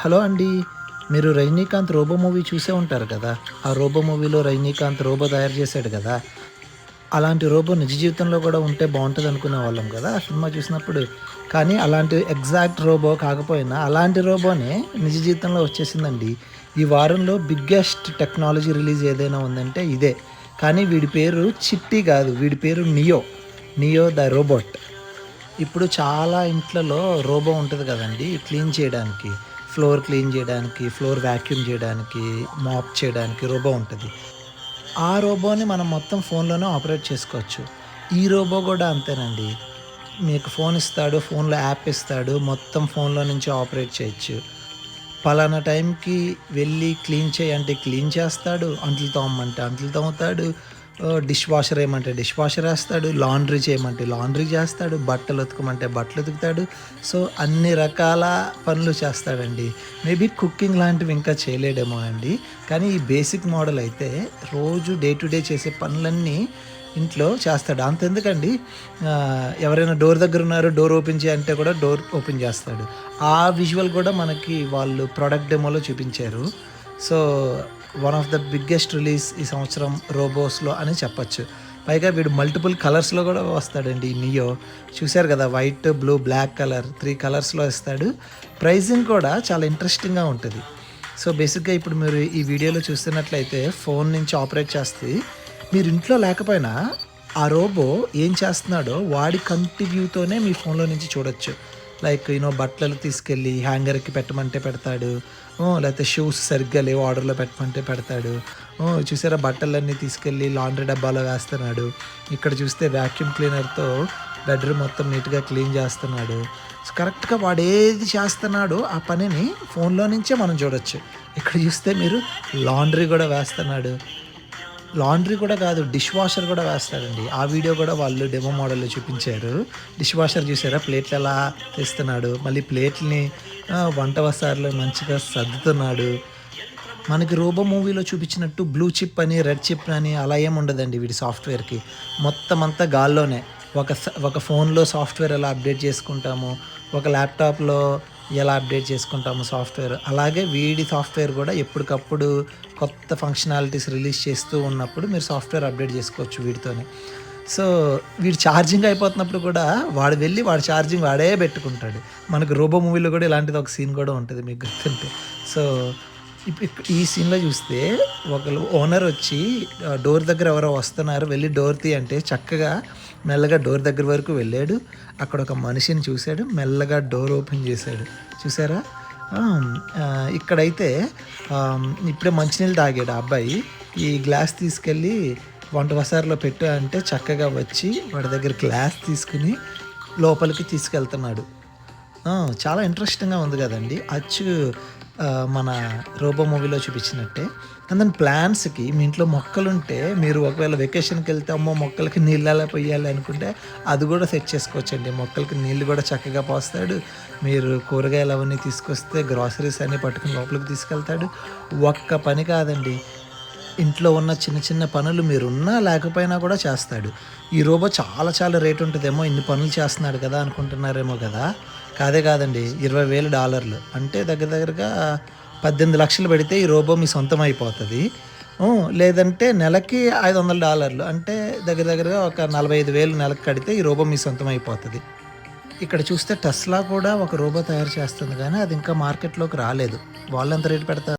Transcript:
Hello అండి. మీరు Rajinikanth robo movie చూసే ఉంటారు కదా? ఆ రోబో మూవీలో రజనీకాంత్ రోబో తయారు చేశాడు కదా? అలాంటి రోబో నిజ జీవితంలో కూడా ఉంటే బాగుంటుంది అనుకునే వాళ్ళం కదా ఆ సినిమా చూసినప్పుడు. కానీ అలాంటి ఎగ్జాక్ట్ రోబో కాకపోయినా అలాంటి రోబోనే నిజ జీవితంలో వచ్చేసిందండి. ఈ వారంలో బిగ్గెస్ట్ టెక్నాలజీ రిలీజ్ ఏదైనా ఉందంటే ఇదే. కానీ వీడి పేరు చిట్టి కాదు వీడి పేరు నియో. Neo the robot. ఇప్పుడు చాలా ఇంట్లలో రోబో ఉంటుంది కదండి క్లీన్ చేయడానికి. ఫ్లోర్ క్లీన్ చేయడానికి ఫ్లోర్ వ్యాక్యూమ్ చేయడానికి మాప్ చేయడానికి రోబో ఉంటుంది. ఆ రోబోని మనం మొత్తం ఫోన్లోనే ఆపరేట్ చేసుకోవచ్చు. ఈ రోబో కూడా అంతేనండి. మీకు ఫోన్ ఇస్తాడు ఫోన్లో యాప్ ఇస్తాడు మొత్తం ఫోన్లో నుంచి ఆపరేట్ చేయొచ్చు. పలానా టైంకి వెళ్ళి క్లీన్ చేయంటే క్లీన్ చేస్తాడు అంట్లు తోమంటే అంట్లు తోముతాడు డిష్ వాషర్ ఏమంటే డిష్ వాషర్ వేస్తాడు లాండ్రీ చేయమంటే లాండ్రీ చేస్తాడు బట్టలు ఉతకమంటే బట్టలు ఉతుకుతాడు. సో అన్ని రకాల పనులు చేస్తాడండి. మేబీ కుకింగ్ లాంటివి ఇంకా చేయలేడేమో అండి. కానీ ఈ బేసిక్ మోడల్ అయితే రోజు డే టు డే చేసే పనులన్నీ ఇంట్లో చేస్తాడు. అంతెందుకండి? ఎవరైనా డోర్ దగ్గర ఉన్నారు డోర్ ఓపెన్ చేయంటే కూడా డోర్ ఓపెన్ చేస్తాడు. ఆ విజువల్ కూడా మనకి వాళ్ళు ప్రోడక్ట్ డెమోలో చూపించారు. So one of the biggest release ఈ సంవత్సరం రోబోస్లో అని చెప్పచ్చు. పైగా వీడు మల్టిపుల్ కలర్స్లో కూడా వస్తాడండి ఈ నియో. చూశారు కదా white blue black colour three కలర్స్లో ఇస్తాడు. ప్రైజింగ్ కూడా చాలా ఇంట్రెస్టింగ్గా ఉంటుంది. సో బేసిక్గా ఇప్పుడు మీరు ఈ వీడియోలో చూస్తున్నట్లయితే ఫోన్ నుంచి ఆపరేట్ చేస్తే మీరు ఇంట్లో లేకపోయినా ఆ రోబో ఏం చేస్తున్నాడో వాడి కంటి వ్యూతోనే మీ ఫోన్లో నుంచి చూడొచ్చు. లైక్ యూనో బట్టలు తీసుకెళ్ళి హ్యాంగర్కి పెట్టమంటే పెడతాడు. లేకపోతే షూస్ సరిగ్గా లేవు ఆర్డర్లో పెట్టమంటే పెడతాడు. చూసారా? బట్టలన్నీ తీసుకెళ్ళి లాండ్రీ డబ్బాలో వేస్తున్నాడు. ఇక్కడ చూస్తే వ్యాక్యూమ్ క్లీనర్తో బెడ్రూమ్ మొత్తం నీట్గా క్లీన్ చేస్తున్నాడు. కరెక్ట్గా వాడు ఏది చేస్తున్నాడో ఆ పనిని ఫోన్లో నుంచే మనం చూడొచ్చు. ఇక్కడ చూస్తే మీరు లాండ్రీ కూడా వేస్తున్నాడు. లాండ్రీ కూడా కాదు డిష్ వాషర్ కూడా వేస్తాడండి ఆ వీడియో కూడా వాళ్ళు డెమో మోడల్లో చూపించారు. డిష్ వాషర్ చూసారా? ప్లేట్లు ఎలా తెస్తున్నాడు? మళ్ళీ ప్లేట్లని వంట వసార్లు మంచిగా సర్దుతున్నాడు. మనకి రోబో మూవీలో చూపించినట్టు బ్లూ చిప్ అని రెడ్ చిప్ అని అలా ఏం ఉండదండి వీడి సాఫ్ట్వేర్కి మొత్తం అంతా గాల్లోనే. ఒక స- ఒక ఫోన్లో సాఫ్ట్వేర్ ఎలా అప్డేట్ చేసుకుంటాము? ఒక ల్యాప్టాప్లో ఎలా అప్డేట్ చేసుకుంటాము సాఫ్ట్వేర్ అలాగే వీడి సాఫ్ట్వేర్ కూడా ఎప్పటికప్పుడు కొత్త ఫంక్షనాలిటీస్ రిలీజ్ చేస్తూ ఉన్నప్పుడు మీరు సాఫ్ట్వేర్ అప్డేట్ చేసుకోవచ్చు వీటితోనే సో వీడు ఛార్జింగ్ అయిపోతున్నప్పుడు కూడా వాడు వెళ్ళి వాడు ఛార్జింగ్ వాడే పెట్టుకుంటాడు. మనకు రోబో మూవీలో కూడా ఇలాంటిది ఒక సీన్ కూడా ఉంటుంది మీకు గుర్తుంటే. సో ఇప్పుడు ఈ సీన్లో చూస్తే ఒకళ్ళు ఓనర్ వచ్చి డోర్ దగ్గర ఎవరో వస్తున్నారు వెళ్ళి డోర్ తీ అంటే చక్కగా మెల్లగా డోర్ దగ్గర వరకు వెళ్ళాడు. అక్కడ ఒక మనిషిని చూశాడు. మెల్లగా డోర్ ఓపెన్ చేశాడు. చూసారా ఇక్కడైతే ఇప్పుడే మంచినీళ్ళు తాగాడు ఆ అబ్బాయి. ఈ గ్లాస్ తీసుకెళ్ళి వంట వసారిలో పెట్టు అంటే చక్కగా వచ్చి వాడి దగ్గర గ్లాస్ తీసుకుని లోపలికి తీసుకెళ్తున్నాడు. చాలా ఇంట్రెస్టింగ్గా ఉంది కదండి. అచ్చు మన రోబో మూవీలో చూపించినట్టే. అండ్ దెన్ ప్లాంట్స్కి మీ ఇంట్లో మొక్కలుంటే మీరు ఒకవేళ వెకేషన్కి వెళ్తే అమ్మో మొక్కలకి నీళ్ళు ఎలా పోయాలి అనుకుంటే అది కూడా సెట్ చేసుకోవచ్చండి. మొక్కలకి నీళ్ళు కూడా చక్కగా పోస్తాడు. మీరు కూరగాయలు అవన్నీ తీసుకొస్తే గ్రాసరీస్ అన్నీ పట్టుకుని లోపలికి తీసుకెళ్తాడు. ఒక్క పని కాదండి. ఇంట్లో ఉన్న చిన్న చిన్న పనులు మీరున్నా లేకపోయినా కూడా చేస్తాడు. ఈ రోబో చాలా చాలా రేట్ ఉంటుందేమో ఇన్ని పనులు చేస్తున్నాడు కదా అనుకుంటున్నారేమో కదా. కాదే కాదండి ఇరవై వేలు డాలర్లు. అంటే దగ్గర దగ్గరగా పద్దెనిమిది లక్షలు పెడితే ఈ రోబో మీ సొంతం అయిపోతుంది. లేదంటే నెలకి ఐదు వందల డాలర్లు. అంటే దగ్గర దగ్గరగా ఒక నలభై ఐదు వేలు నెలకు కడితే ఈ రోబో మీ సొంతం అయిపోతుంది. ఇక్కడ చూస్తే టెస్లా కూడా ఒక రోబో తయారు చేస్తుంది కానీ అది ఇంకా మార్కెట్లోకి రాలేదు. వాళ్ళు ఎంత రేటు పెడతారు?